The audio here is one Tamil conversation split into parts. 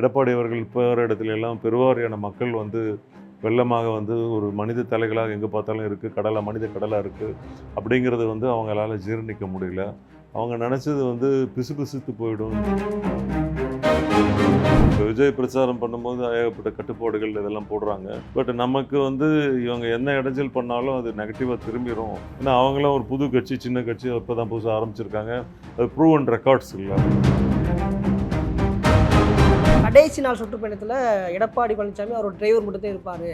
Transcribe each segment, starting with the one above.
எடப்பாடி அவர்கள் போகிற இடத்துல எல்லாம் பெருவாரியான மக்கள் வந்து வெள்ளமாக வந்து ஒரு மனித தலைகளாக எங்கே பார்த்தாலும் இருக்குது கடலாக மனித கடலாக இருக்குது அப்படிங்கிறது வந்து அவங்களால ஜீரணிக்க முடியல. அவங்க நினச்சது வந்து பிசுபிசுத்து போயிடும். இப்போ விஜய் பிரச்சாரம் பண்ணும்போது ஏகப்பட்ட கட்டுப்பாடுகள் இதெல்லாம் போடுறாங்க. பட் நமக்கு வந்து இவங்க என்ன இடைஞ்சல் பண்ணாலும் அது நெகட்டிவாக திரும்பிடும் ஏன்னா அவங்களாம் ஒரு புது கட்சி சின்ன கட்சி இப்போ தான் புதுசாக ஆரம்பிச்சிருக்காங்க. அது ப்ரூவன் ரெக்கார்ட்ஸ் இல்லை. கடைசி நாள் சுற்றுப்பயணத்தில் எடப்பாடி பழனிசாமி அவர் டிரைவர் மட்டும் தான் இருப்பார்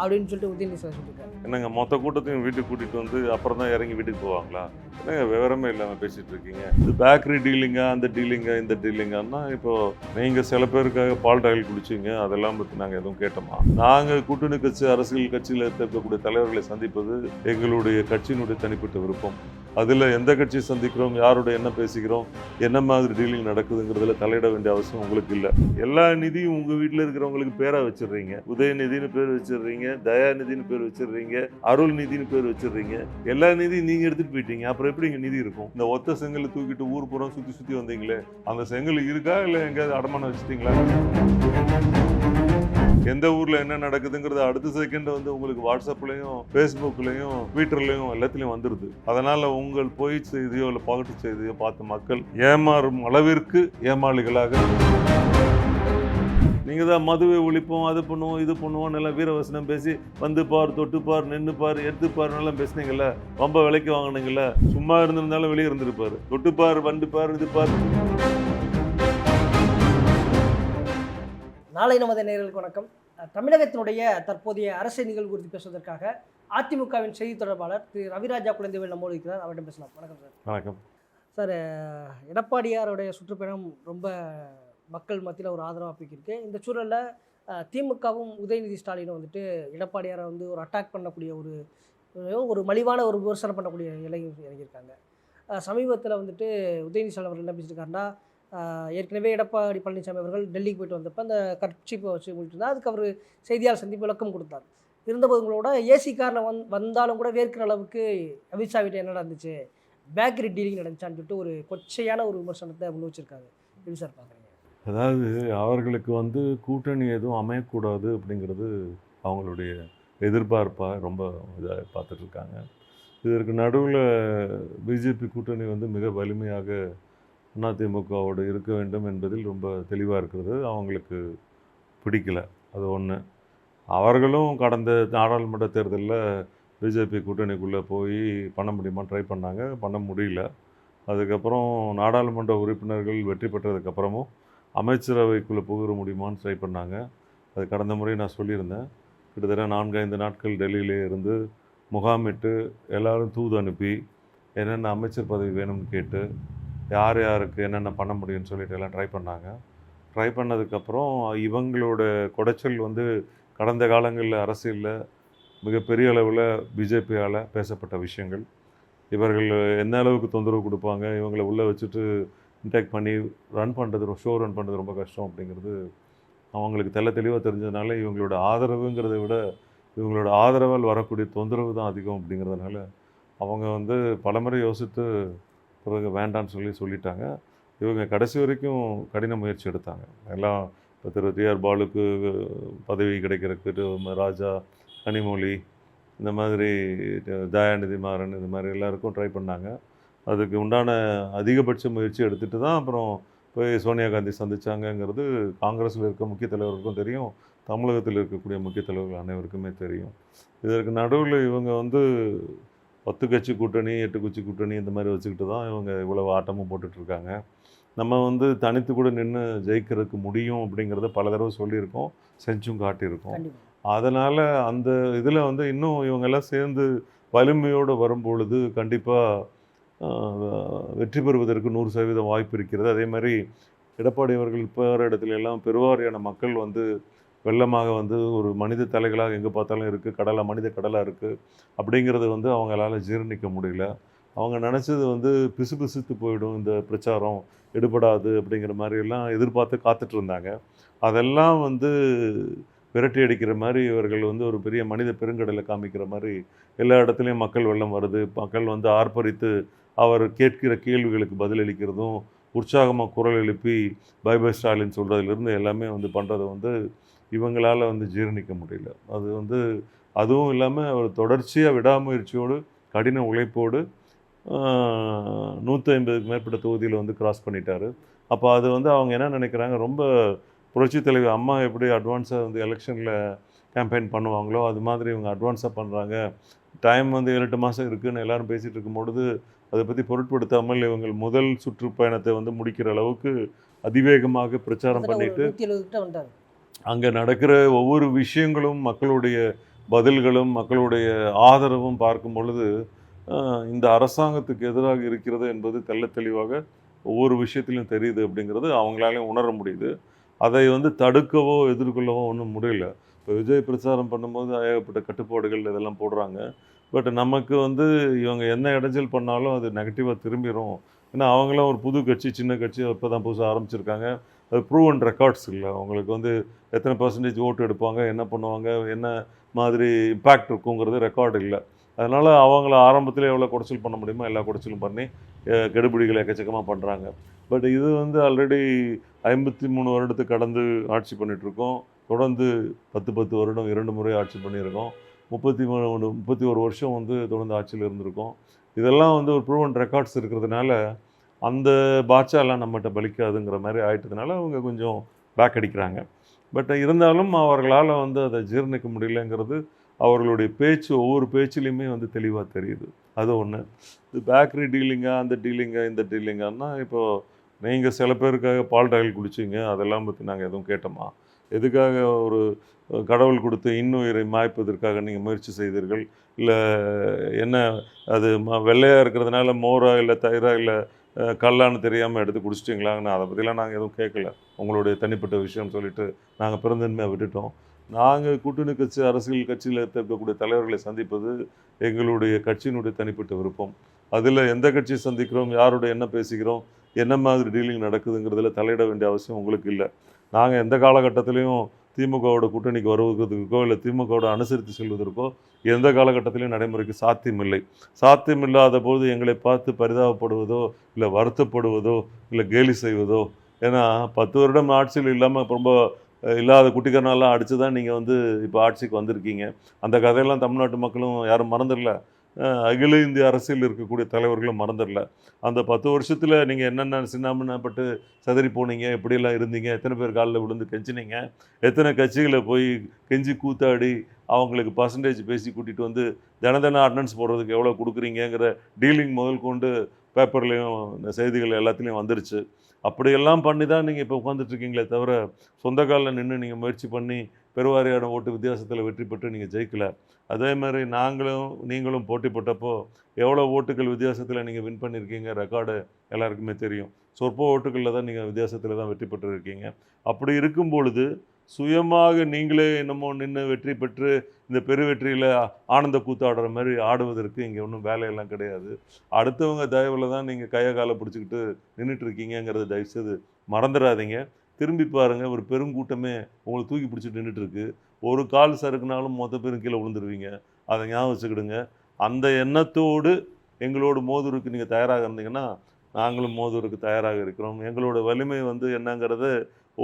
அப்படின்னு சொல்லிட்டு உதயநிதி சார் சொல்லியிருக்காரு என்னங்க மொத்த கூட்டத்தையும் வீட்டுக்கு கூட்டிகிட்டு வந்து அப்புறம் தான் இறங்கி வீட்டுக்கு போவாங்களா? என்னங்க விவரமே இல்லாமல் பேசிகிட்டு இருக்கீங்க. இது பேக்கரி டீலிங்கா அந்த டீலிங்கா இந்த டீலிங்கான்னா இப்போ நீங்கள் சில பேருக்காக பால் டாயில் குடிச்சிங்க அதெல்லாம் பற்றி நாங்கள் எதுவும் கேட்டோமா? நாங்கள் கூட்டணி கட்சி அரசியல் கட்சியில் இருக்கக்கூடிய தலைவர்களை சந்திப்பது எங்களுடைய கட்சியினுடைய தனிப்பட்ட விருப்பம். அதில் எந்த கட்சியை சந்திக்கிறோம் யாரோட என்ன பேசிக்கிறோம் என்ன மாதிரி டீலிங் நடக்குதுங்கிறதுல தலையிட வேண்டிய அவசியம் உங்களுக்கு இல்லை. எல்லா நிதியும் உங்கள் வீட்டில் இருக்கிறவங்களுக்கு பேராக வச்சிடுறீங்க. உதயநிதினு பேர் வச்சிடுறீங்க தயாநிதினு பேர் வச்சிடுறீங்க அருள் நிதினு பேர் வச்சிடுறீங்க. எல்லா நிதியும் நீங்கள் எடுத்துகிட்டு போயிட்டீங்க. அப்புறம் எப்படி இங்கே நிதி இருக்கும்? இந்த ஒத்த செங்கலை தூக்கிட்டு ஊர் புறம் சுற்றி சுற்றி வந்தீங்களே அந்த செங்கல் இருக்கா இல்லை எங்கேயாவது அடமானம் வச்சுட்டீங்களா? எந்த ஊர்ல என்ன நடக்குதுங்கிறது அடுத்த செகண்ட் வந்து உங்களுக்கு வாட்ஸ்அப்லயும் ஃபேஸ்புக்லயும் ட்விட்டர்லயும் எல்லாத்துலயும் வந்துருது. அதனால உங்கள் போய் செய்தியோ இல்லை பகட்டு செய்தியோ பார்த்த மக்கள் ஏமாறும் அளவிற்கு ஏமாளிகளாக நீங்க தான் மதுவை ஒழிப்போம் அது பண்ணுவோம் இது பண்ணுவோம் நல்லா வீரவசனம் பேசி வந்து பார் தொட்டு பார் நின்று பார் எடுத்து பார் எல்லாம் பேசுனீங்கல்ல ரொம்ப விலைக்கு வாங்கினீங்கல்ல சும்மா இருந்திருந்தாலும் வெளியே இருந்திருப்பார். தொட்டு பார் வந்து பார் இது பார். நாளை நமது நேயர்களுக்கு வணக்கம். தமிழகத்தினுடைய தற்போதைய அரசியல் நிகழ்வு குறித்து பேசுவதற்காக அதிமுகவின் செய்தி தொடர்பாளர் திரு ரவிராஜா குழந்தைவேல் நம்மோடு இருக்கிறார். அவரிடம் பேசலாம். வணக்கம் சார். வணக்கம். சார் எடப்பாடியாருடைய சுற்றுப்பயணம் ரொம்ப மக்கள் மத்தியில் ஒரு ஆதரவாக போய்க்கிருக்கு. இந்த சூழலில் திமுகவும் உதயநிதி ஸ்டாலினும் வந்துட்டு எடப்பாடியாரை வந்து ஒரு அட்டாக் பண்ணக்கூடிய ஒரு ஒரு- மலிவான ஒரு விமர்சனம் பண்ணக்கூடிய நிலையில் இறங்கியிருக்காங்க. சமீபத்தில் வந்துட்டு உதயநிதி ஸ்டாலின் அவர்கள் என்ன பேசியிருக்காருன்னா ஏற்கனவே எடப்பாடி பழனிசாமி அவர்கள் டெல்லிக்கு போயிட்டு வந்தப்போ அந்த கட்சிப்பை வச்சு முடிட்டு அதுக்கு அவர் செய்தியாளர் சந்திப்பு விளக்கம் கொடுத்தார். இருந்தபோதுங்களோட ஏசி காரில் வந் வந்தாலும் கூட வேர்க்கிற அளவுக்கு அமித்ஷாவிட்ட என்ன நடந்துச்சு பேக்கரி டீலிங் நடந்துச்சான்னு சொல்லிட்டு ஒரு கொச்சையான ஒரு விமர்சனத்தை முன் வச்சிருக்காங்க எப்படி சார் பார்க்குறீங்க அதாவது அவர்களுக்கு வந்து கூட்டணி எதுவும் அமையக்கூடாது அப்படிங்கிறது அவங்களுடைய எதிர்பார்ப்பாக ரொம்ப இதாக பார்த்துட்ருக்காங்க இதற்கு நடுவில் பிஜேபி கூட்டணி வந்து மிக வலிமையாக அதிமுகவோடு இருக்க வேண்டும் என்பதில் ரொம்ப தெளிவாக இருக்கிறது. அவங்களுக்கு பிடிக்கல. அது ஒன்று அவர்களும் கடந்த நாடாளுமன்ற தேர்தலில் பிஜேபி கூட்டணிக்குள்ளே போய் பண்ண முடியுமா ட்ரை பண்ணாங்க. பண்ண முடியல. அதுக்கப்புறம் நாடாளுமன்ற உறுப்பினர்கள் வெற்றி பெற்றதுக்கப்புறமும் அமைச்சரவைக்குள்ளே புகுற முடியுமான்னு ட்ரை பண்ணாங்க. அது கடந்த முறை நான் சொல்லியிருந்தேன். கிட்டத்தட்ட நான்கு ஐந்து நாட்கள் டெல்லியிலே இருந்து முகாமிட்டு எல்லாரும் தூது அனுப்பி என்னென்ன அமைச்சர் பதவி வேணும்னு கேட்டு யார் யாருக்கு என்னென்ன பண்ண முடியும்னு சொல்லிட்டு எல்லாம் ட்ரை பண்ணாங்க. ட்ரை பண்ணதுக்கப்புறம் இவங்களோட குடைச்சல் வந்து கடந்த காலங்களில் அரசியலில் மிகப்பெரிய அளவில் பிஜேபியால் பேசப்பட்ட விஷயங்கள். இவர்கள் எந்த அளவுக்கு தொந்தரவு கொடுப்பாங்க இவங்களை உள்ளே வச்சுட்டு இன்டேக் பண்ணி ரன் பண்ணுறது ஷோ ரன் பண்ணுறது ரொம்ப கஷ்டம் அப்படிங்கிறது அவங்களுக்கு தெல்ல தெளிவாக தெரிஞ்சதுனால இவங்களோட ஆதரவுங்கிறத விட இவங்களோட ஆதரவால் வரக்கூடிய தொந்தரவு தான் அதிகம் அப்படிங்கிறதுனால அவங்க வந்து பலமுறை யோசித்து பிறகு வேண்டான்னு சொல்லி சொல்லிட்டாங்க. இவங்க கடைசி வரைக்கும் கடின முயற்சி எடுத்தாங்க. எல்லாம் இப்போ திரு டிஆர் பாலுக்கு பதவி கிடைக்கிறதுக்கு ராஜா கனிமொழி இந்த மாதிரி தயாநிதி மாறன் இந்த மாதிரி எல்லாருக்கும் ட்ரை பண்ணாங்க. அதுக்கு உண்டான அதிகபட்ச முயற்சி எடுத்துகிட்டு தான் அப்புறம் போய் சோனியா காந்தி சந்திச்சாங்கங்கிறது காங்கிரஸில் இருக்க முக்கிய தலைவருக்கும் தெரியும். தமிழகத்தில் இருக்கக்கூடிய முக்கிய தலைவர்கள் அனைவருக்குமே தெரியும். இதற்கு நடுவில் இவங்க வந்து பத்து கட்சி கூட்டணி எட்டு கட்சி கூட்டணி இந்த மாதிரி வச்சுக்கிட்டு தான் இவங்க இவ்வளவு ஆட்டமும் போட்டுட்டு இருக்காங்க நம்ம வந்து தனித்து கூட நின்று ஜெயிக்கிறதுக்கு முடியும் அப்படிங்கிறத பல தடவை சொல்லியிருக்கோம் செஞ்சும் காட்டியிருக்கோம். அதனால் அந்த இதில் வந்து இன்னும் இவங்கெல்லாம் சேர்ந்து வலிமையோடு வரும்பொழுது கண்டிப்பாக வெற்றி பெறுவதற்கு நூறு சதவீதம் வாய்ப்பு இருக்கிறது. அதே மாதிரி எடப்பாடி அவர்கள் போகிற இடத்துல எல்லாம் பெருவாரியான மக்கள் வந்து வெள்ளமாக வந்து ஒரு மனித தலைகளாக எங்கே பார்த்தாலும் இருக்குது கடலாக மனித கடலாக இருக்குது அப்படிங்கிறது வந்து அவங்களால ஜீரணிக்க முடியல. அவங்க நினச்சது வந்து பிசுபிசுத்து போயிடும் இந்த பிரச்சாரம் எடுபடாது அப்படிங்கிற மாதிரி எல்லாம் எதிர்பார்த்து காத்துட்டு இருந்தாங்க. அதெல்லாம் வந்து விரட்டி அடிக்கிற மாதிரி இவர்கள் வந்து ஒரு பெரிய மனித பெருங்கடலை காமிக்கிற மாதிரி எல்லா இடத்துலையும் மக்கள் வெள்ளம் வருது. மக்கள் வந்து ஆர்ப்பரித்து அவர் கேட்கிற கேள்விகளுக்கு பதிலளிக்கிறதும் உற்சாகமாக குரல் எழுப்பி பை பை ஸ்டாலின் சொல்கிறதுலேருந்து எல்லாமே வந்து பண்ணுறதை வந்து இவங்களால் வந்து ஜீரணிக்க முடியல. அது வந்து அதுவும் இல்லாமல் அவர் தொடர்ச்சியாக விடாமுயற்சியோடு கடின உழைப்போடு நூற்றி ஐம்பதுக்கு மேற்பட்ட தொகுதியில் வந்து கிராஸ் பண்ணிட்டாரு. அப்போ அது வந்து அவங்க என்ன நினைக்கிறாங்க ரொம்ப புரட்சி தலைவர் அம்மா எப்படி அட்வான்ஸாக வந்து எலெக்ஷனில் கேம்பெயின் பண்ணுவாங்களோ அது மாதிரி இவங்க அட்வான்ஸாக பண்ணுறாங்க டைம் வந்து ஏழு எட்டு மாதம் இருக்குன்னு எல்லாரும் பேசிகிட்டு இருக்கும்பொழுது அதை பற்றி பொருட்படுத்தாமல் இவங்க முதல் சுற்றுப்பயணத்தை வந்து முடிக்கிற அளவுக்கு அதிவேகமாக பிரச்சாரம் பண்ணிட்டு அங்கே நடக்கிற ஒவ்வொரு விஷயங்களும் மக்களுடைய பதில்களும் மக்களுடைய ஆதரவும் பார்க்கும் பொழுது இந்த அரசாங்கத்துக்கு எதிராக இருக்கிறது என்பது தெள்ள தெளிவாக ஒவ்வொரு விஷயத்திலும் தெரியுது அப்படிங்கிறது அவங்களாலையும் உணர முடியுது. அதை வந்து தடுக்கவோ எதிர்கொள்ளவோ ஒன்றும் முடியல. இப்போ விஜய் பிரச்சாரம் பண்ணும்போது ஏகப்பட்ட கட்டுப்பாடுகள் இதெல்லாம் போடுறாங்க. பட் நமக்கு வந்து இவங்க என்ன இடைஞ்சல் பண்ணாலும் அது நெகட்டிவாக திரும்பிடும் ஏன்னா அவங்களாம் ஒரு புது கட்சி சின்ன கட்சி இப்போ தான் புதுசாக ஆரம்பிச்சிருக்காங்க. அது ப்ரூவன் ரெக்கார்ட்ஸ் இல்லை. அவங்களுக்கு வந்து எத்தனை பர்சன்டேஜ் ஓட்டு எடுப்பாங்க என்ன பண்ணுவாங்க என்ன மாதிரி இம்பேக்ட் இருக்குங்கிறது ரெக்கார்டு இல்லை. அதனால் அவங்கள ஆரம்பத்தில் எவ்வளோ குடைச்சல் பண்ண முடியுமோ எல்லா குடைச்சலும் பண்ணி கெடுபிடிகளை எக்கச்சக்கமாக பண்ணுறாங்க பட் இது வந்து ஆல்ரெடி ஐம்பத்தி மூணு வருடத்துக்கு கடந்து ஆட்சி பண்ணிகிட்ருக்கோம் தொடர்ந்து பத்து பத்து வருடம் இரண்டு முறை ஆட்சி பண்ணியிருக்கோம். முப்பத்தி மூணு முப்பத்தி ஒரு வருஷம் வந்து தொடர்ந்து ஆட்சியில் இருந்திருக்கோம். இதெல்லாம் வந்து ஒரு ப்ரூவன் ரெக்கார்ட்ஸ் இருக்கிறதுனால அந்த பாட்சாலாம் நம்மகிட்ட பலிக்காதுங்கிற மாதிரி ஆயிட்டதுனால அவங்க கொஞ்சம் பேக் அடிக்கிறாங்க. பட் இருந்தாலும் அவர்களால் வந்து அதை ஜீரணிக்க முடியலங்கிறது அவர்களுடைய பேச்சு ஒவ்வொரு பேச்சுலேயுமே வந்து தெளிவாக தெரியுது. அது ஒன்று இது பேக்கரி டீலிங்கா அந்த டீலிங்கா இந்த டீலிங்கான்னா இப்போது நீங்கள் சில பேருக்காக பால் டாயில் குடிச்சிங்க அதெல்லாம் பற்றி நாங்கள் எதுவும் கேட்டோமா? எதுக்காக ஒரு கடவுள் கொடுத்து இன்னுயிரை மாய்ப்பதற்காக நீங்கள் முயற்சி செய்தீர்கள்? இல்லை என்ன அது வெள்ளையாக இருக்கிறதுனால மோரா இல்லை தயிரா இல்லை கல்லான்னு தெரியாமல் எடுத்து குடிச்சிட்டிங்களான்னு அதை பற்றிலாம் நாங்கள் எதுவும் கேட்கல உங்களுடைய தனிப்பட்ட விஷயம் சொல்லிட்டு நாங்கள் பிறந்தன்மையாக விட்டுட்டோம். நாங்கள் கூட்டணி கட்சி அரசியல் கட்சியில் இருக்கக்கூடிய தலைவர்களை சந்திப்பது எங்களுடைய கட்சியினுடைய தனிப்பட்ட விருப்பம். அதில் எந்த கட்சியை சந்திக்கிறோம் யாரோட என்ன பேசிக்கிறோம் என்ன மாதிரி டீலிங் நடக்குதுங்கிறதுல தலையிட வேண்டிய அவசியம் உங்களுக்கு இல்லை. நாங்கள் எந்த காலகட்டத்திலையும் திமுகவோட கூட்டணிக்கு வருவதற்கோ இல்லை திமுகவோட அனுசரித்து செல்வதற்கோ எந்த காலகட்டத்திலையும் நடைமுறைக்கு சாத்தியமில்லை. சாத்தியமில்லாத போது எங்களை பார்த்து பரிதாபப்படுவதோ இல்லை வருத்தப்படுவதோ இல்லை கேலி செய்வதோ ஏன்னா பத்து வருடம் ஆட்சியில் இல்லாமல் ரொம்ப இல்லாத குட்டிக்கரனாலாம் அடித்து தான் நீங்கள் வந்து இப்போ ஆட்சிக்கு வந்திருக்கீங்க. அந்த கதையெல்லாம் தமிழ்நாட்டு மக்களும் யாரும் மறந்துடல. அகில இந்திய அரசியல் இருக்கக்கூடிய தலைவர்களும் மறந்துடல. அந்த பத்து வருஷத்தில் நீங்கள் என்னென்ன சின்னாமண்ணப்பட்டு சதறி போனீங்க? எப்படியெல்லாம் இருந்தீங்க? எத்தனை பேர் காலில் விழுந்து கெஞ்சினீங்க? எத்தனை கட்சிகளை போய் கெஞ்சி கூத்தாடி அவங்களுக்கு பர்சன்டேஜ் பேசி கூட்டிகிட்டு வந்து தின தின அட்னன்ஸ் போடுறதுக்கு எவ்வளோ கொடுக்குறீங்கங்கிற டீலிங் முதல் கொண்டு பேப்பர்லேயும் இந்த செய்திகள் எல்லாத்துலேயும் வந்துருச்சு. அப்படியெல்லாம் பண்ணி தான் நீங்கள் இப்போ உட்காந்துட்ருக்கீங்களே தவிர சொந்த காலில் நின்று நீங்கள் முயற்சி பண்ணி பெருவாரியான ஓட்டு வித்தியாசத்தில் வெற்றி பெற்று நீங்கள் ஜெயிக்கலை. அதே மாதிரி நாங்களும் நீங்களும் போட்டி போட்டப்போ எவ்வளோ ஓட்டுகள் வித்தியாசத்தில் நீங்கள் வின் பண்ணியிருக்கீங்க ரெக்கார்டு எல்லாருக்குமே தெரியும். சொற்ப ஓட்டுகளில் தான் நீங்கள் வித்தியாசத்தில் தான் வெற்றி பெற்றிருக்கீங்க. அப்படி இருக்கும் பொழுது சுயமாக நீங்களே என்னமோ நின்று வெற்றி பெற்று இந்த பெரு வெற்றியில் ஆனந்த கூத்தாடுற மாதிரி ஆடுவதற்கு இங்கே ஒன்றும் வேலையெல்லாம் கிடையாது. அடுத்தவங்க தயவில் தான் நீங்கள் கையை காலை பிடிச்சிக்கிட்டு நின்றுட்டு இருக்கீங்கங்கிறத தயவுசெய்து மறந்துடாதீங்க. திரும்பி பாருங்கள் ஒரு பெருங்கூட்டமே உங்களை தூக்கி பிடிச்சிட்டு நின்றுட்டுருக்கு ஒரு கால் சறுக்குனாலும் மொத்த பேரும் கீழே விழுந்துருவீங்க. அதை ஞாபகம் வச்சுக்கிடுங்க. அந்த எண்ணத்தோடு எங்களோட மோதுருக்கு நீங்கள் தயாராக இருந்தீங்கன்னா நாங்களும் மோதுருக்கு தயாராக இருக்கிறோம். எங்களோட வலிமை வந்து என்னங்கிறது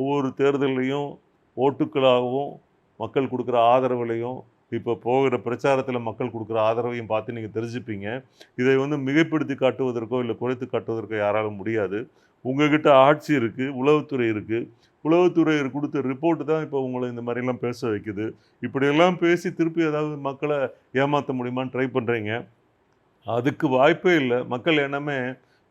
ஒவ்வொரு தேர்தலையும் ஓட்டுக்களாகவும் மக்கள் கொடுக்குற ஆதரவுலையும் இப்போ போகிற பிரச்சாரத்தில் மக்கள் கொடுக்குற ஆதரவையும் பார்த்து நீங்கள் தெரிஞ்சுப்பீங்க. இதை வந்து மிகைப்படுத்தி காட்டுவதற்கோ இல்லை குறைத்து காட்டுவதற்கோ யாராலும் முடியாது. உங்ககிட்ட ஆட்சி இருக்குது உளவுத்துறை இருக்குது உளவுத்துறை கொடுத்த ரிப்போர்ட்டு தான் இப்போ உங்களை இந்த மாதிரிலாம் பேச வைக்குது. இப்படியெல்லாம் பேசி திருப்பி ஏதாவது மக்களை ஏமாற்ற முடியுமான்னு ட்ரை பண்ணுறீங்க அதுக்கு வாய்ப்பே இல்லை. மக்கள் என்னமே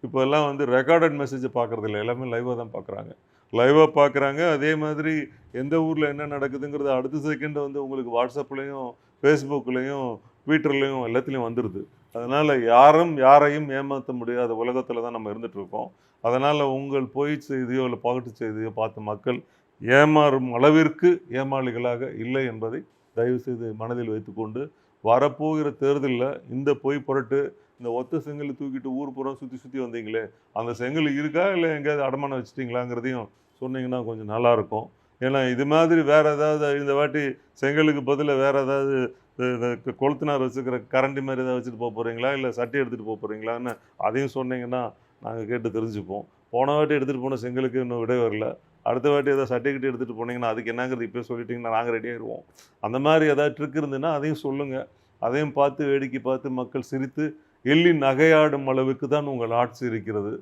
இப்போ எல்லாம் வந்து ரெக்கார்டட் மெசேஜை பார்க்குறதில்ல எல்லாமே லைவாக தான் பார்க்குறாங்க. லைவாக பார்க்குறாங்க. அதே மாதிரி எந்த ஊரில் என்ன நடக்குதுங்கிறது அடுத்த செகண்ட் வந்து உங்களுக்கு வாட்ஸ்அப்லேயும் ஃபேஸ்புக்லேயும் ட்விட்டர்லேயும் எல்லாத்துலேயும் வந்துடுது அதனால் யாரும் யாரையும் ஏமாற்ற முடியாத உலகத்தில் தான் நம்ம இருந்துகிட்ருக்கோம் அதனால் உங்கள் பொய் செய்தியோ இல்லை பாகட்டு செய்தியோ பார்த்த மக்கள் ஏமாறும் அளவிற்கு ஏமாளிகளாக இல்லை என்பதை தயவுசெய்து மனதில் வைத்துக்கொண்டு வரப்போகிற தேர்தலில் இந்த பொய் புரட்டு இந்த ஒத்த செங்கல் தூக்கிட்டு ஊர் புறம் சுற்றி சுற்றி வந்தீங்களே அந்த செங்கல் இருக்கா? இல்லை எங்கேயாவது அடமானம் வச்சுட்டிங்களாங்கிறதையும் சொன்னீங்கன்னா கொஞ்சம் நல்லாயிருக்கும். ஏன்னா இது மாதிரி வேறு ஏதாவது இந்த வாட்டி செங்கலுக்கு பதிலாக வேறு ஏதாவது இந்த கொளுத்தினார் வச்சுக்கிற கரண்டி மாதிரி ஏதாவது வச்சுட்டு போக போகிறீங்களா இல்லை சட்டி எடுத்துகிட்டு போக போகிறீங்களான்னு அதையும் சொன்னீங்கன்னா நாங்கள் கேட்டு தெரிஞ்சுப்போம். போன வாட்டி எடுத்துகிட்டு போன செங்கலுக்கு இன்னும் விடை வரல. அடுத்த வாட்டி ஏதாவது சர்டிஃபிகேட் எடுத்துகிட்டு போனீங்கன்னா அதுக்கு என்னங்கிறது இப்போ சொல்லிட்டீங்கன்னா நாங்கள் ரெடி ஆயிடுவோம் அந்த மாதிரி ஏதாவது ட்ரிக் இருந்ததுன்னா அதையும் சொல்லுங்கள் அதையும் பார்த்து வேடிக்கை பார்த்து மக்கள் சிரித்து எள்ளி நகையாடும் அளவுக்கு தான் உங்கள் ஆட்சி இருக்கிறது.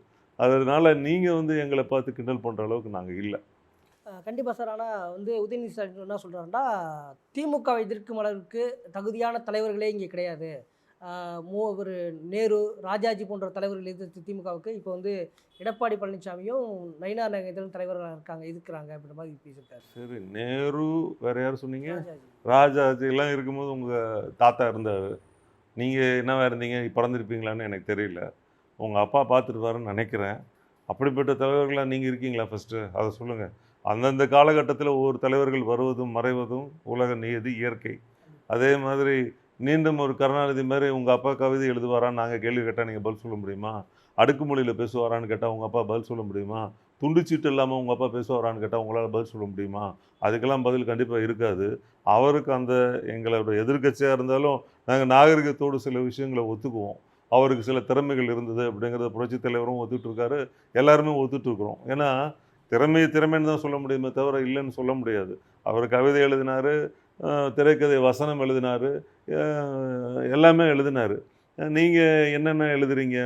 அதனால நீங்கள் வந்து எங்களை பார்த்து கிண்டல் பண்ணுற அளவுக்கு நாங்கள் இல்லை. கண்டிப்பாக சார். ஆனால் வந்து உதயநிதி ஸ்டாலின் என்ன சொல்கிறாருன்னா திமுகவை எதிர்க்கும் அளவுக்கு தகுதியான தலைவர்களே இங்கே கிடையாது. மோ ஒரு நேரு ராஜாஜி போன்ற தலைவர்கள் எதிர்த்து திமுகவுக்கு இப்போ வந்து எடப்பாடி பழனிசாமியும் நயினா நகேந்திரன் தலைவர்களாக இருக்காங்க எதிர்க்கிறாங்க அப்படின்ற மாதிரி பேசியிருக்காரு. சரி நேரு வேற யார் சொன்னீங்க? ராஜாஜி. ராஜாஜி எல்லாம் இருக்கும்போது உங்கள் தாத்தா இருந்தார். நீங்கள் என்னவா இருந்தீங்க? பிறந்திருப்பீங்களான்னு எனக்கு தெரியல. உங்கள் அப்பா பார்த்துருப்பாருன்னு நினைக்கிறேன். அப்படிப்பட்ட தலைவர்களாக நீங்கள் இருக்கீங்களா ஃபஸ்ட்டு அதை சொல்லுங்கள் அந்தந்த காலகட்டத்தில் ஒவ்வொரு தலைவர்கள் வருவதும் மறைவதும் உலக நியதி இயற்கை. அதே மாதிரி மீண்டும் ஒரு கருணாநிதி மாதிரி உங்கள் அப்பா கவிதை எழுதுவாரான்னு நாங்கள் கேள்வி கேட்டால் நீங்கள் பதில் சொல்ல முடியுமா? அடுக்குமொழியில் பேசுவாரான்னு கேட்டால் உங்கள் அப்பா பதில் சொல்ல முடியுமா? துண்டுச்சீட்டு இல்லாமல் உங்கள் அப்பா பேசுவாரான்னு கேட்டால் உங்களால் பதில் சொல்ல முடியுமா? அதுக்கெல்லாம் பதில் கண்டிப்பாக இருக்காது. அவருக்கு அந்த எங்களோட எதிர்க்கட்சியாக இருந்தாலும் நாங்கள் நாகரிகத்தோடு சில விஷயங்களை ஒத்துக்குவோம். அவருக்கு சில திறமைகள் இருந்தது அப்படிங்கிறத புரட்சித் தலைவரும் ஒத்துட்ருக்காரு எல்லாருமே ஒத்துட்ருக்குறோம் ஏன்னா திறமை திறமைன்னு தான் சொல்ல முடியுமே தவிர இல்லைன்னு சொல்ல முடியாது. அவர் கவிதை எழுதினாரு திரைக்கதை வசனம் எழுதினாரு எல்லாமே எழுதினாரு. நீங்கள் என்னென்ன எழுதுறீங்க?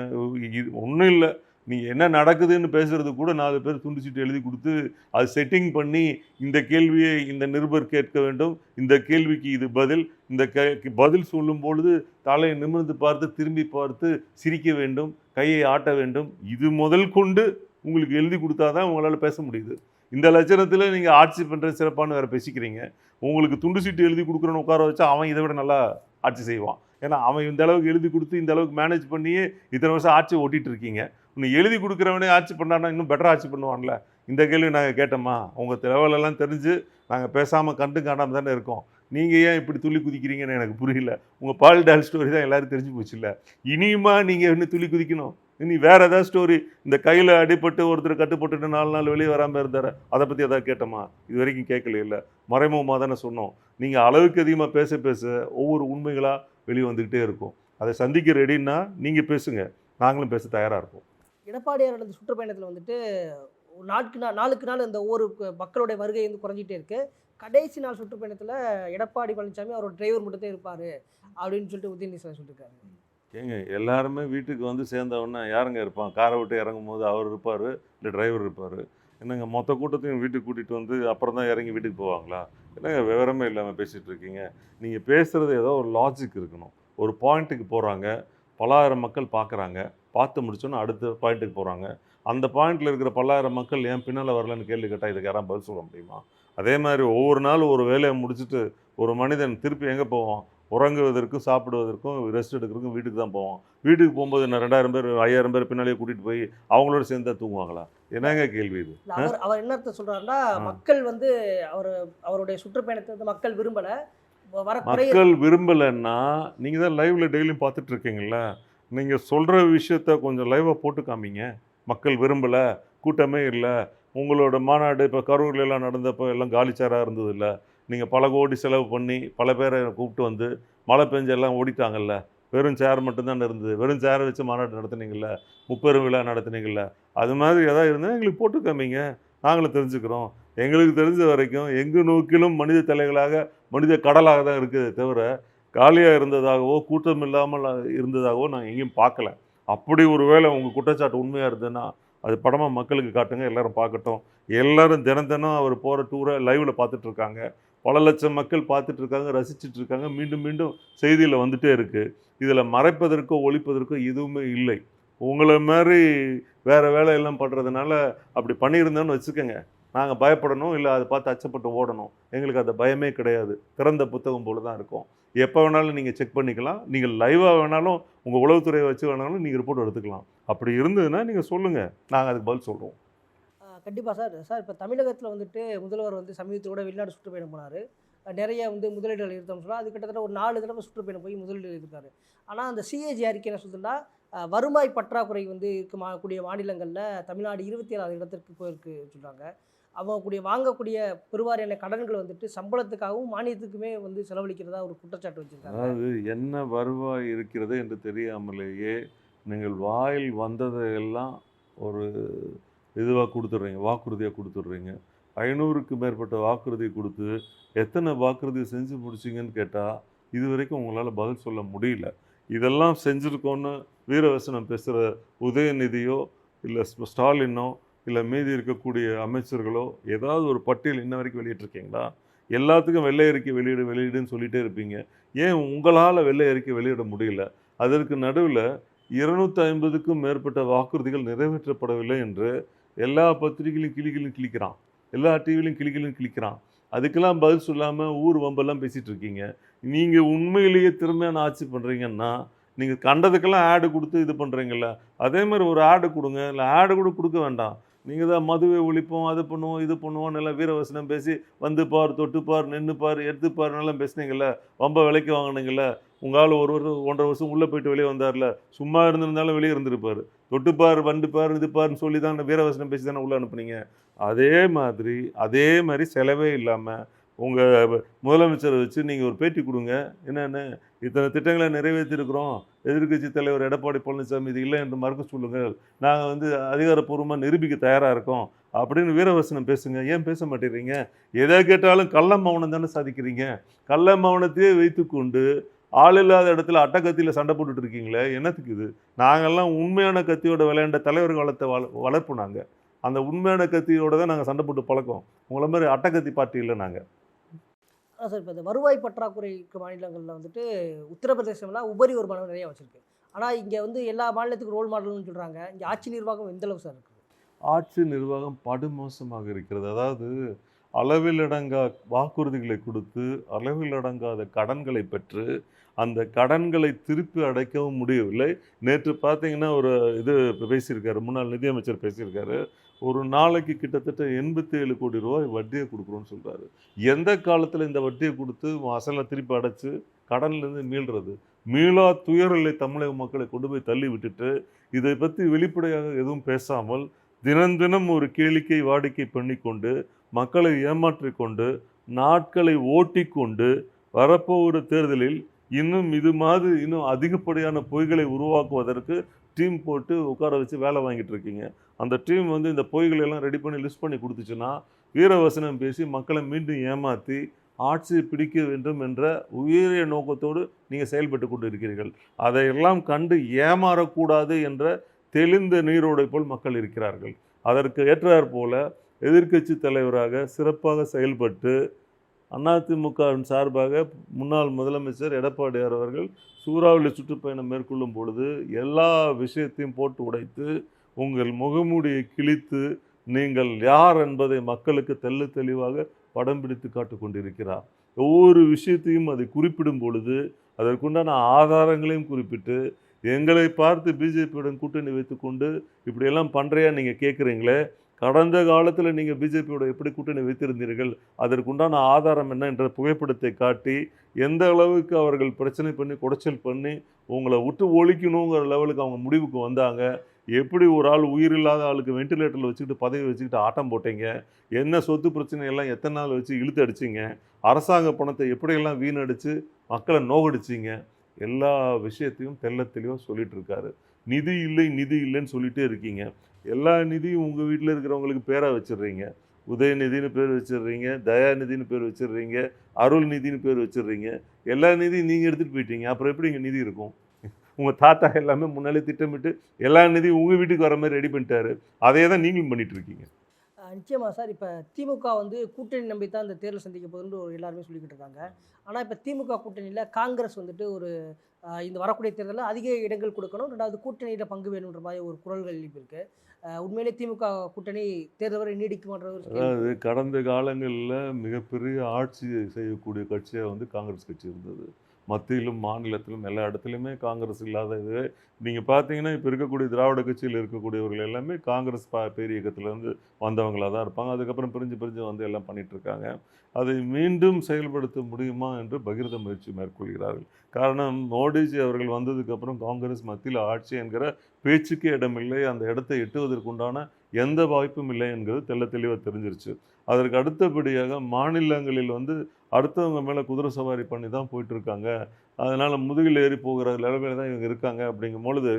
ஒன்றும் இல்லை. நீங்கள் என்ன நடக்குதுன்னு பேசுகிறது கூட நாலு பேர் துண்டிச்சிட்டு எழுதி கொடுத்து அது செட்டிங் பண்ணி இந்த கேள்வியை இந்த நிருபர் கேட்க வேண்டும். இந்த கேள்விக்கு இது பதில். இந்த கே பதில் சொல்லும் பொழுது தலையை நிமிர்ந்து பார்த்து திரும்பி பார்த்து சிரிக்க வேண்டும். கையை ஆட்ட வேண்டும். இது முதல் கொண்டு உங்களுக்கு எழுதி கொடுத்தாதான் உங்களால் பேச முடியுது. இந்த லட்சணத்தில் நீங்கள் ஆட்சி பண்ணுற சிறப்பான வேறு பேசிக்கிறீங்க. உங்களுக்கு துண்டு சீட்டு எழுதி கொடுக்குறன்னு உட்கார வச்சா அவன் இதை விட நல்லா ஆட்சி செய்வான். ஏன்னா அவன் இந்த அளவுக்கு எழுதி கொடுத்து இந்த அளவுக்கு மேனேஜ் பண்ணியே இத்தனை வருஷம் ஆட்சி ஓட்டிகிட்டு இருக்கீங்க. இன்னும் எழுதி கொடுக்குறவனே ஆட்சி பண்ணான்னா இன்னும் பெட்டர் ஆட்சி பண்ணுவான்ல? இந்த கேள்வி நாங்கள் கேட்டோமா? உங்கள் லெவலெல்லாம் தெரிஞ்சு நாங்கள் பேசாமல் கண்டு காணாமல் தானே இருக்கோம். நீங்கள் ஏன் இப்படி துள்ளி குதிக்கிறீங்கன்னு எனக்கு புரியல. உங்கள் பால் டால் ஸ்டோரி தான் எல்லோரும் தெரிஞ்சு போச்சுல்ல. இனியுமா நீங்கள் இன்னும் துள்ளி குதிக்கணும்? இனி வேறு ஏதாவது ஸ்டோரி இந்த கையில் அடிபட்டு ஒருத்தர் கட்டுப்பட்டுட்டு நாலு நாள் வெளியே வராமல் இருந்தார்? அதை பற்றி எதாவது கேட்டோமா? இது வரைக்கும் கேட்கல இல்லை. மறைமுகமாக தானே சொன்னோம். நீங்கள் அளவுக்கு அதிகமாக பேச பேச ஒவ்வொரு உண்மைகளாக வெளியே வந்துக்கிட்டே இருக்கும். அதை சந்திக்க ரெடின்னா நீங்கள் பேசுங்க. நாங்களும் பேச தயாராக இருப்போம். எடப்பாடியாரோட சுற்றுப்பயணத்தில் வந்துட்டு ஒரு நாட்கு நாள் நாளுக்கு நாள் இந்த ஒவ்வொரு மக்களுடைய வருகை வந்து குறைஞ்சிட்டே இருக்கு. கடைசி நாள் சுற்றுப்பயணத்தில் எடப்பாடி பழனிசாமி அவரோட டிரைவர் மட்டும்தான் இருப்பார் அப்படின்னு சொல்லிட்டு உதயநிதி ஸ்டாலின் சொல்லியிருக்காரு ஏங்க எல்லாருமே வீட்டுக்கு வந்து சேர்ந்தவொன்னே யாருங்க இருப்பான் காரை விட்டு இறங்கும் போது அவர் இருப்பார் இல்லை டிரைவர் இருப்பார். என்னங்க மொத்த கூட்டத்தையும் வீட்டுக்கு கூட்டிகிட்டு வந்து அப்புறம் தான் இறங்கி வீட்டுக்கு போவாங்களா? என்னங்க விவரமே இல்லாமல் பேசிகிட்டு இருக்கீங்க. நீங்கள் பேசுகிறது ஏதோ ஒரு லாஜிக் இருக்கணும். ஒரு பாயிண்ட்டுக்கு போகிறாங்க பலாயிரம் மக்கள் பார்க்குறாங்க பார்த்து முடிச்சோன்னே அடுத்த பாயிண்ட்டுக்கு போகிறாங்க அந்த பாயிண்ட்டில் இருக்கிற பல்லாயிரம் மக்கள் ஏன் பின்னால் வரலன்னு கேள்வி கேட்டால் இதுக்கு யாராவது பதில் சொல்ல முடியுமா? அதே மாதிரி ஒவ்வொரு நாளும் ஒரு வேலையை முடிச்சுட்டு ஒரு மனிதன் திருப்பி எங்கே போவான்? உறங்குவதற்கும் சாப்பிடுவதற்கும் ரெஸ்ட் எடுக்கிறதுக்கும் வீட்டுக்கு தான் போவோம் வீட்டுக்கு போகும்போது என்ன ரெண்டாயிரம் பேர் ஐயாயிரம் பேர் பின்னாடியே கூட்டிகிட்டு போய் அவங்களோட சேர்ந்து தான் தூங்குவாங்களா? என்னங்க கேள்வி இது? அவர் அவர் என்ன ஆ. மக்கள் வந்து அவர் அவருடைய சுற்றுப்பயணத்தை வந்து மக்கள் விரும்பல. மக்கள் விரும்பலைன்னா நீங்கள் தான் லைவ்ல டெய்லியும் பார்த்துட்டு இருக்கீங்களா நீங்கள் சொல்கிற விஷயத்த கொஞ்சம் லைவாக போட்டு காமிங்க. மக்கள் விரும்பலை கூட்டமே இல்லை. உங்களோட மாநாடு இப்போ கரூரில் எல்லாம் நடந்தப்போ எல்லாம் காலிச்சாராக இருந்தது இல்லை நீங்கள் பல கோடி செலவு பண்ணி பல பேரை கூப்பிட்டு வந்து மழை பெஞ்சு எல்லாம் ஓடிட்டாங்கல்ல. வெறும் சேர் மட்டும்தான் இருந்தது. வெறும் சேரை வச்சு மாநாடு நடத்துனீங்கல்ல. முப்பெரும் விழா நடத்துனீங்கல்ல. அது மாதிரி எதாவது இருந்தால் எங்களுக்கு போட்டு காமிங்க. நாங்களும் தெரிஞ்சுக்கிறோம். எங்களுக்கு தெரிஞ்ச வரைக்கும் எங்கு நோக்கிலும் மனித தலைகளாக மனித கடலாக தான் இருக்குது தவிர காலியாக இருந்ததாகவோ கூட்டம் இல்லாமல் இருந்ததாகவோ நாங்கள் எங்கேயும் பார்க்கல. அப்படி ஒரு வேளை உங்கள் குற்றச்சாட்டு உண்மையாக இருந்ததுன்னா அது படமாக மக்களுக்கு காட்டுங்க எல்லோரும் பார்க்கட்டும். எல்லோரும் தினம் தினம் அவர் போகிற டூரை லைவில் பார்த்துட்ருக்காங்க பல லட்சம் மக்கள் பார்த்துட்ருக்காங்க ரசிச்சிட்ருக்காங்க மீண்டும் மீண்டும் செய்தியில் வந்துட்டே இருக்குது இதில் மறைப்பதற்கோ ஒழிப்பதற்கோ எதுவுமே இல்லை. உங்களை மாதிரி வேறு வேலையெல்லாம் பண்ணுறதுனால அப்படி பண்ணியிருந்தோன்னு வச்சுக்கோங்க. நாங்கள் பயப்படணும் இல்லை அதை பார்த்து அச்சப்பட்டு ஓடணும். எங்களுக்கு அந்த பயமே கிடையாது. திறந்த புத்தகம் போல தான் இருக்கும். எப்போ வேணாலும் நீங்கள் செக் பண்ணிக்கலாம். நீங்கள் லைவாக வேணாலும் உங்கள் உளவுத்துறையை வச்சு வேணாலும் நீங்கள் ரிப்போர்ட் எடுத்துக்கலாம். அப்படி இருந்ததுன்னா நீங்கள் சொல்லுங்கள் நாங்கள் அதுக்கு பதில் சொல்கிறோம் கண்டிப்பாக சார். சார் இப்போ தமிழகத்தில் வந்துட்டு முதல்வர் வந்து சமீபத்தில் கூட வெளிநாடு சுற்றுப்பயணம் போனார். நிறைய வந்து முதலீடுகள் இருந்தோம்னு சொன்னால் அது கிட்டத்தட்ட ஒரு நாலு தடவை சுற்றுப்பயணம் போய் முதலீடு இருக்காரு ஆனால் அந்த சிஏஜி அறிக்கை என்ன சொல்லுதுன்னா வருமாய் பற்றாக்குறை வந்து இருக்க கூடிய மாநிலங்களில் தமிழ்நாடு இருபத்தி ஏழாவது இடத்திற்கு போயிருக்கு சொல்கிறாங்க அவங்க கூடிய வாங்கக்கூடிய பெருவாரியான கடன்கள் வந்துட்டு சம்பளத்துக்காகவும் மானியத்துக்குமே வந்து செலவழிக்கிறதா ஒரு குற்றச்சாட்டு வச்சுருக்காங்க. அதாவது என்ன வருவாய் இருக்கிறது என்று தெரியாமலேயே நீங்கள் வாயில் வந்ததையெல்லாம் ஒரு இதுவாக கொடுத்துட்றீங்க வாக்குறுதியாக கொடுத்துட்றீங்க. ஐநூறுக்கு மேற்பட்ட வாக்குறுதி கொடுத்து எத்தனை வாக்குறுதி செஞ்சு முடிச்சிங்கன்னு கேட்டால் இது வரைக்கும் உங்களால் பதில் சொல்ல முடியல. இதெல்லாம் செஞ்சுருக்கோன்னு வீரவசனம் பேசுகிற உதயநிதியோ இல்லை ஸ்டாலினோ இல்லை மீதி இருக்கக்கூடிய அமைச்சர்களோ ஏதாவது ஒரு பட்டியல் இன்ன வரைக்கும் வெளியிட்டிருக்கீங்களா? எல்லாத்துக்கும் வெள்ளை அறிக்கை வெளியிடு வெளியிடுன்னு சொல்லிகிட்டே இருப்பீங்க. ஏன் உங்களால் வெள்ளை அறிக்கை வெளியிட முடியல? அதற்கு நடுவில் இருநூத்தி ஐம்பதுக்கும் மேற்பட்ட வாக்குறுதிகள் நிறைவேற்றப்படவில்லை என்று எல்லா பத்திரிகையிலும் கிளிகளும் கிளிக்கிறான். எல்லா டிவிலையும் கிளிகளும் கிளிக்கிறான். அதுக்கெல்லாம் பதில் சொல்லாமல் ஊர் வம்பெல்லாம் பேசிகிட்டு இருக்கீங்க. நீங்கள் உண்மையிலேயே திறமையான ஆட்சி பண்ணுறீங்கன்னா நீங்கள் கண்டதுக்கெல்லாம் ஆடு கொடுத்து இது பண்ணுறீங்கல்ல அதே மாதிரி ஒரு ஆடு கொடுங்க. இல்லை ஆடு கூட கொடுக்க வேண்டாம். நீங்கள் தான் மதுவை ஒழிப்போம் அது பண்ணுவோம் இது பண்ணுவோம் நல்லா வீரவசனம் பேசி வந்து பார் தொட்டு பார் நின்று பார் எடுத்து பேசுனீங்கல்ல ரொம்ப விலைக்கு வாங்கினீங்கல்ல உங்களால் ஒரு வருஷம் ஒன்றரை வருஷம் உள்ளே போயிட்டு வெளியே வந்தார்ல சும்மா இருந்திருந்தாலும் வெளியே இருந்திருப்பார். தொட்டுப்பார் வண்டுப்பார் இது சொல்லி தான் வீரவசனம் பேசி தானே உள்ளே அனுப்புனீங்க. அதே மாதிரி அதே மாதிரி செலவே இல்லாமல் உங்கள் முதலமைச்சரை வச்சு நீங்கள் ஒரு பேட்டி கொடுங்க. என்னென்னு? இத்தனை திட்டங்களை நிறைவேற்றிருக்கிறோம். எதிர்க்கட்சி தலைவர் எடப்பாடி பழனிசாமி இது இல்லை என்று மறுக்க சொல்லுங்கள். நாங்கள் வந்து அதிகாரப்பூர்வமாக நிரூபிக்க தயாராக இருக்கோம். அப்படின்னு வீரவசனம் பேசுங்க. ஏன் பேச மாட்டேறீங்க? எதை கேட்டாலும் கள்ள மௌனம் தானே சாதிக்கிறீங்க. கள்ள மௌனத்தையே வைத்துக்கொண்டு ஆள் இல்லாத இடத்துல அட்டக்கத்தியில் சண்டை போட்டுட்டு இருக்கீங்களே? என்னத்துக்கு இது? நாங்கெல்லாம் உண்மையான கத்தியோட விளையாண்ட தலைவர் காலத்தை வள வளர்ப்பு நாங்கள் அந்த உண்மையான கத்தியோட தான் நாங்கள் சண்டை போட்டு பழக்கம். உங்களை மாதிரி அட்டக்கத்தி பார்ட்டி இல்லை நாங்கள் சார் இப்போ இந்த வருவாய் பற்றாக்குறை இருக்க மாநிலங்களில் வந்துட்டு உத்தரப்பிரதேசம்லாம் உபரி வருமானம் நிறையா வச்சுருக்கு. ஆனால் இங்கே வந்து எல்லா மாநிலத்துக்கும் ரோல் மாடல்னு சொல்கிறாங்க இங்கே ஆட்சி நிர்வாகம் எந்தளவு சார் இருக்குது? ஆட்சி நிர்வாகம் படுமோசமாக இருக்கிறது. அதாவது அளவிலடங்கா வாக்குறுதிகளை கொடுத்து அளவிலடங்காத கடன்களை பெற்று அந்த கடன்களை திருப்பி அடைக்கவும் முடியவில்லை. நேற்று பார்த்தீங்கன்னா ஒரு இது பேசியிருக்காரு. முன்னாள் நிதியமைச்சர் பேசியிருக்காரு. ஒரு நாளைக்கு கிட்டத்தட்ட எண்பத்தி ஏழு கோடி ரூபாய் வட்டியை கொடுக்குறோன்னு சொல்கிறாரு எந்த காலத்தில் இந்த வட்டியை கொடுத்து அசலை திருப்பி அடைச்சு கடன்லேருந்து மீள்றது? மீளா துயரில்லை தமிழக மக்களை கொண்டு போய் தள்ளி விட்டுட்டு இதை பற்றி வெளிப்படையாக எதுவும் பேசாமல் தினம் தினம் ஒரு கேளிக்கை வாடிக்கை பண்ணிக்கொண்டு மக்களை ஏமாற்றிக்கொண்டு நாட்களை ஓட்டிக்கொண்டு வரப்போகிற தேர்தலில் இன்னும் இது மாதிரி இன்னும் அதிகப்படியான பொய்களை உருவாக்குவதற்கு டீம் போட்டு உட்கார வச்சு வேலை வாங்கிட்டு இருக்கீங்க. அந்த டீம் வந்து இந்த பொய்களை எல்லாம் ரெடி பண்ணி லிஸ்ட் பண்ணி கொடுத்துச்சுன்னா வீரவசனம் பேசி மக்களை மீண்டும் ஏமாற்றி ஆட்சியை பிடிக்க வேண்டும் என்ற உயரிய நோக்கத்தோடு நீங்கள் செயல்பட்டு கொண்டு இருக்கிறீர்கள் அதையெல்லாம் கண்டு ஏமாறக்கூடாது என்ற தெளிந்த நீரோடை போல் மக்கள் இருக்கிறார்கள். அதற்கு ஏற்றாற் போல எதிர்க்கட்சி தலைவராக சிறப்பாக செயல்பட்டு அதிமுகவின் சார்பாக முன்னாள் முதலமைச்சர் எடப்பாடியார் அவர்கள் சூறாவளி சுற்றுப்பயணம் மேற்கொள்ளும் பொழுது எல்லா விஷயத்தையும் போட்டு உடைத்து உங்கள் முகமூடியை கிழித்து நீங்கள் யார் என்பதை மக்களுக்கு தெல்ல தெளிவாக படம் பிடித்து காட்டு கொண்டிருக்கிறார். ஒவ்வொரு விஷயத்தையும் அதை குறிப்பிடும் பொழுது அதற்குண்டான ஆதாரங்களையும் குறிப்பிட்டு எங்களை பார்த்து பிஜேபியுடன் கூட்டணி வைத்துக்கொண்டு இப்படியெல்லாம் பண்ணுறையா நீங்கள் கேட்குறீங்களே? கடந்த காலத்தில் நீங்கள் பிஜேபியோட எப்படி கூட்டணி வைத்திருந்தீர்கள்? அதற்குண்டான ஆதாரம் என்ன என்ற புகைப்படத்தை காட்டி எந்த அளவுக்கு அவர்கள் பிரச்சனை பண்ணி குடைச்சல் பண்ணி உங்களை விட்டு ஒழிக்கணுங்கிற லெவலுக்கு அவங்க முடிவுக்கு வந்தாங்க. எப்படி ஒரு ஆள் உயிரில்லாத ஆளுக்கு வெண்டிலேட்டரில் வச்சுக்கிட்டு பதவி வச்சுக்கிட்டு ஆட்டம் போட்டீங்க? என்ன சொத்து பிரச்சனை எல்லாம் எத்தனை நாள் வச்சு இழுத்து அடிச்சிங்க? அரசாங்க பணத்தை எப்படியெல்லாம் வீணடிச்சு மக்களை நோகடிச்சிங்க? எல்லா விஷயத்தையும் தெள்ள தெளிவாக சொல்லிட்டு இருக்காரு. நிதி இல்லை நிதி இல்லைன்னு சொல்லிட்டே இருக்கீங்க. எல்லா நிதியும் உங்கள் வீட்டில் இருக்கிறவங்களுக்கு பேராக வச்சிடுறீங்க. உதயநிதினு பேர் வச்சிடுறீங்க தயாநிதினு பேர் வச்சிடுறீங்க அருள் நிதினு பேர் வச்சிடுறீங்க. எல்லா நிதியும் நீங்கள் எடுத்துகிட்டு போயிட்டீங்க. அப்புறம் எப்படி இங்கே நிதி இருக்கும்? உங்கள் தாத்தா எல்லாமே முன்னாலே திட்டமிட்டு எல்லா நிதியும் உங்கள் வீட்டுக்கு வர மாதிரி ரெடி பண்ணிட்டாரு. அதையே தான் நீங்களும் பண்ணிட்டு இருக்கீங்க. அஹ் நிச்சயமா சார். இப்போ திமுக வந்து கூட்டணி நம்பி தான் இந்த தேர்தல் சந்திக்க போகுதுன்னு ஒரு எல்லாருமே சொல்லிக்கிட்டு இருக்காங்க. ஆனால் இப்போ திமுக கூட்டணியில் காங்கிரஸ் வந்துட்டு ஒரு இந்த வரக்கூடிய தேர்தலில் அதிக இடங்கள் கொடுக்கணும். ரெண்டாவது கூட்டணியில் பங்கு வேணுன்ற மாதிரி ஒரு குரல்கள் எழுப்பியிருக்கு உண்மையிலே திமுக கூட்டணி தேர்தல் வரை நீடிக்குமான்ற. அதாவது கடந்த காலங்களில் மிகப்பெரிய ஆட்சி செய்யக்கூடிய கட்சியாக வந்து காங்கிரஸ் கட்சி இருந்தது. மத்தியிலும் மாநிலத்திலும் எல்லா இடத்துலையுமே காங்கிரஸ் இல்லாத இது. நீங்கள் பார்த்தீங்கன்னா இப்போ இருக்கக்கூடிய திராவிட கட்சியில் இருக்கக்கூடியவர்கள் எல்லாமே காங்கிரஸ் பா பேரியக்கத்திலேருந்து வந்தவங்களாக தான் இருப்பாங்க. அதுக்கப்புறம் பிரிஞ்சு பிரிஞ்சு வந்து எல்லாம் பண்ணிகிட்ருக்காங்க அதை மீண்டும் செயல்படுத்த முடியுமா என்று பகிர்ந்த முயற்சி மேற்கொள்கிறார்கள். காரணம் மோடிஜி அவர்கள் வந்ததுக்கப்புறம் காங்கிரஸ் மத்தியில் ஆட்சி என்கிற பேச்சுக்கே இடமில்லை. அந்த இடத்தை எட்டுவதற்குண்டான எந்த வாய்ப்பும் இல்லை என்கிறது தெல்ல தெளிவாக தெரிஞ்சிருச்சு. அதற்கு அடுத்தபடியாக மாநிலங்களில் வந்து அடுத்தவங்க மேலே குதிரை சவாரி பண்ணி தான் போயிட்டு இருக்காங்க அதனால் முதுகில் ஏறி போகிற நிலைமையில தான் இவங்க இருக்காங்க அப்படிங்கும் பொழுது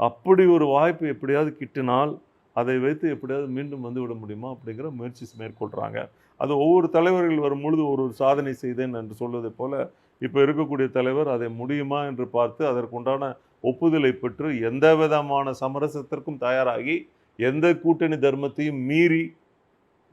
அப்படி ஒரு வாய்ப்பு எப்படியாவது கிட்டினால் அதை வைத்து எப்படியாவது மீண்டும் வந்து விட முடியுமா அப்படிங்கிற முயற்சி மேற்கொள்கிறாங்க அது ஒவ்வொரு தலைவர்கள் வரும் பொழுது ஒரு ஒரு சாதனை செய்தேன் என்று சொல்வதை போல இப்போ இருக்கக்கூடிய தலைவர் அதை முடியுமா என்று பார்த்து அதற்குண்டான ஒப்புதலை பெற்று எந்த விதமான சமரசத்திற்கும் தயாராகி எந்த கூட்டணி தர்மத்தையும் மீறி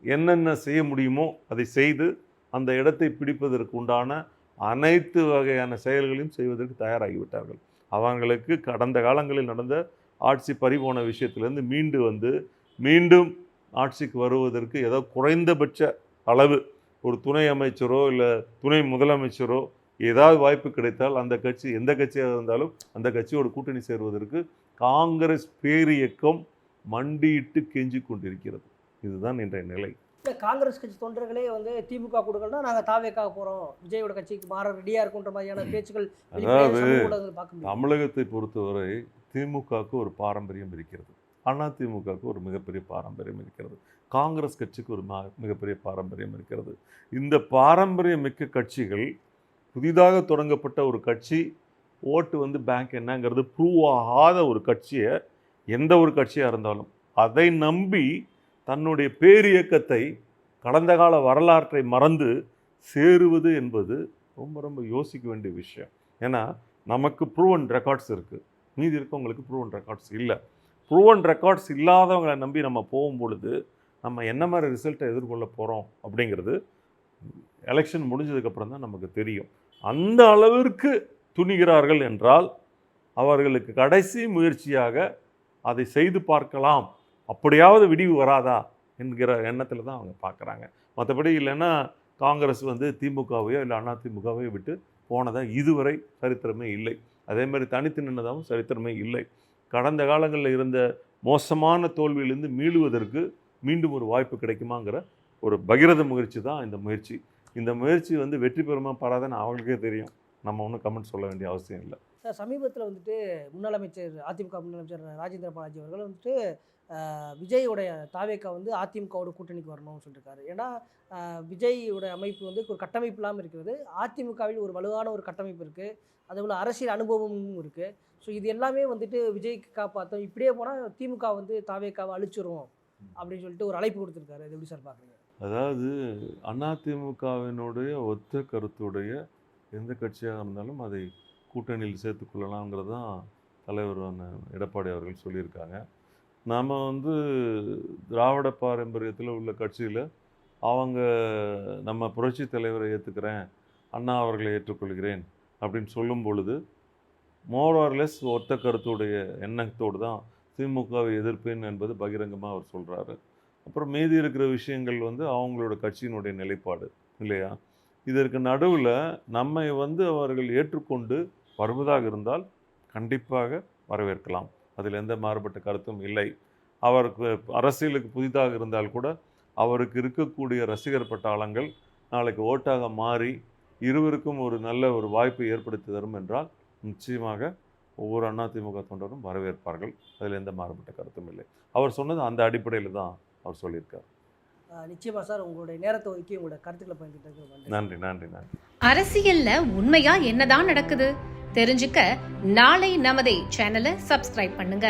என்னென்ன செய்ய முடியுமோ அதை செய்து அந்த இடத்தை பிடிப்பதற்கு உண்டான அனைத்து வகையான செயல்களையும் செய்வதற்கு தயாராகிவிட்டார்கள். அவங்களுக்கு கடந்த காலங்களில் நடந்த ஆட்சி பறிபோன விஷயத்திலேருந்து மீண்டு வந்து மீண்டும் ஆட்சிக்கு வருவதற்கு ஏதோ குறைந்தபட்ச அளவு ஒரு துணை அமைச்சரோ இல்லை துணை முதலமைச்சரோ ஏதாவது வாய்ப்பு கிடைத்தால் அந்த கட்சி எந்த கட்சியாக இருந்தாலும் அந்த கட்சியோட கூட்டணி சேருவதற்கு காங்கிரஸ் பேரியக்கம் மண்டியிட்டு கெஞ்சி கொண்டிருக்கிறது. இதுதான் இன்றைய நிலை. இல்ல, காங்கிரஸ் கட்சி தொண்டர்களே வந்து திமுக கொடுக்கலன்னா நாங்க தாவேக்காக போறோம். விஜயோட கட்சிக்கு மாற ரெடியா இருக்குன்ற மாதிரியான பேச்சுக்கள் அதாவது தமிழகத்தை பொறுத்தவரை திமுகவுக்கு ஒரு பாரம்பரியம் இருக்கிறது. அண்ணா திமுகவுக்கு ஒரு மிகப்பெரிய பாரம்பரியம் இருக்கிறது. காங்கிரஸ் கட்சிக்கு ஒரு மிகப்பெரிய பாரம்பரியம் இருக்கிறது. இந்த பாரம்பரியம் மிக்க கட்சிகள் புதிதாக தொடங்கப்பட்ட ஒரு கட்சி ஓட்டு வந்து பேங்க் என்னங்கிறது ப்ரூவ் ஆகாத ஒரு கட்சியை எந்த ஒரு கட்சியாக இருந்தாலும் அதை நம்பி தன்னுடைய பேரியக்கத்தை கடந்த கால வரலாற்றை மறந்து சேருவது என்பது ரொம்ப ரொம்ப யோசிக்க வேண்டிய விஷயம். ஏன்னா நமக்கு ப்ரூவன் ரெக்கார்ட்ஸ் இருக்குது மீதி இருக்கவங்களுக்கு ப்ரூவன் ரெக்கார்ட்ஸ் இல்லை. ப்ரூவன் ரெக்கார்ட்ஸ் இல்லாதவங்களை நம்பி நம்ம போகும் பொழுது நம்ம என்ன மாதிரி ரிசல்ட்டை எதிர்கொள்ள போகிறோம் அப்படிங்கிறது எலெக்ஷன் முடிஞ்சதுக்கப்புறம் தான் நமக்கு தெரியும். அந்த அளவிற்கு துணிகிறார்கள் என்றால் அவர்களுக்கு கடைசி முயற்சியாக அதை செய்து பார்க்கலாம். அப்படியாவது விடிவு வராதா என்கிற எண்ணத்தில் தான் அவங்க பார்க்குறாங்க மற்றபடி இல்லைன்னா காங்கிரஸ் வந்து திமுகவையோ இல்லை அண்ணா திமுகவையோ விட்டு போனதாக இதுவரை சரித்திரமே இல்லை. அதே மாதிரி தனித்து நின்றதாகவும் சரித்திரமே இல்லை. கடந்த காலங்களில் இருந்த மோசமான தோல்வியிலிருந்து மீளுவதற்கு மீண்டும் ஒரு வாய்ப்பு கிடைக்குமாங்கிற ஒரு பகிரத முயற்சி தான் இந்த முயற்சி. இந்த முயற்சி வந்து வெற்றி பெறுமா பாராதன்னு அவங்களுக்கே தெரியும். நம்ம ஒன்றும் கமெண்ட் சொல்ல வேண்டிய அவசியம் இல்லை. சார் சமீபத்தில் வந்துட்டு முன்னாள் அமைச்சர் அதிமுக முன்னாள் அமைச்சர் ராஜேந்திர பாலாஜி அவர்கள் வந்துட்டு விஜயோடைய தாவேக்கா வந்து அதிமுகவோட கூட்டணிக்கு வரணும்னு சொல்லியிருக்காரு ஏன்னா விஜயோட அமைப்பு வந்து ஒரு கட்டமைப்பு இல்லாமல் இருக்கிறது. அதிமுகவில் ஒரு வலுவான ஒரு கட்டமைப்பு இருக்குது அதுபோல் அரசியல் அனுபவமும் இருக்குது ஸோ இது எல்லாமே வந்துட்டு விஜய்க்கு காப்பாற்றும் இப்படியே போனால் திமுக வந்து தாவேக்காவை அழிச்சிரும் அப்படின்னு சொல்லிட்டு ஒரு அழைப்பு கொடுத்துருக்காரு. அது எப்படி சார் பார்க்குறீங்க அதாவது அதிமுகவினுடைய ஒத்த கருத்துடைய எந்த கட்சியாக இருந்தாலும் அதை கூட்டணியில் சேர்த்துக்கொள்ளலாங்கிறது தான் தலைவரான எடப்பாடி அவர்கள் சொல்லியிருக்காங்க. நாம் வந்து திராவிட பாரம்பரியத்தில் உள்ள கட்சியில் அவங்க நம்ம புரட்சி தலைவரை ஏற்றுக்கிறேன் அண்ணா அவர்களை ஏற்றுக்கொள்கிறேன் அப்படின்னு சொல்லும் பொழுது மோரார்லெஸ் ஒத்த கருத்துடைய எண்ணத்தோடு தான் திமுகவை எதிர்ப்பேன் என்பது பகிரங்கமாக அவர் சொல்கிறாரு அப்புறம் மீதி இருக்கிற விஷயங்கள் வந்து அவங்களோட கட்சியினுடைய நிலைப்பாடு இல்லையா? இதற்கு நடுவில் நம்மை வந்து அவர்கள் ஏற்றுக்கொண்டு வருவதாக இருந்தால் கண்டிப்பாக வரவேற்கலாம். அதில் எந்த மாறுபட்ட கருத்தும் இல்லை. அவருக்கு அரசியலுக்கு புதிதாக இருந்தால் கூட அவருக்கு இருக்கக்கூடிய ரசிகர் பட்டாளங்கள் நாளைக்கு ஓட்டாக மாறி இருவருக்கும் ஒரு நல்ல ஒரு வாய்ப்பை ஏற்படுத்தி தரும் என்றால் நிச்சயமாக ஒவ்வொரு அதிமுக தொண்டரும் வரவேற்பார்கள். அதில் எந்த மாறுபட்ட கருத்தும் இல்லை. அவர் சொன்னது அந்த அடிப்படையில் தான் அவர் சொல்லியிருக்கார். ஆஹ், நிச்சயமா சார் உங்களுடைய நேரத்தை ஒதுக்கி உங்களோட கருத்துக்களை பயந்துட்டு நன்றி. நன்றி நன்றி அரசியல்ல உண்மையா என்னதான் நடக்குது? தெரிஞ்சுக்க நாளை நமதே சேனலை சப்ஸ்கிரைப் பண்ணுங்க.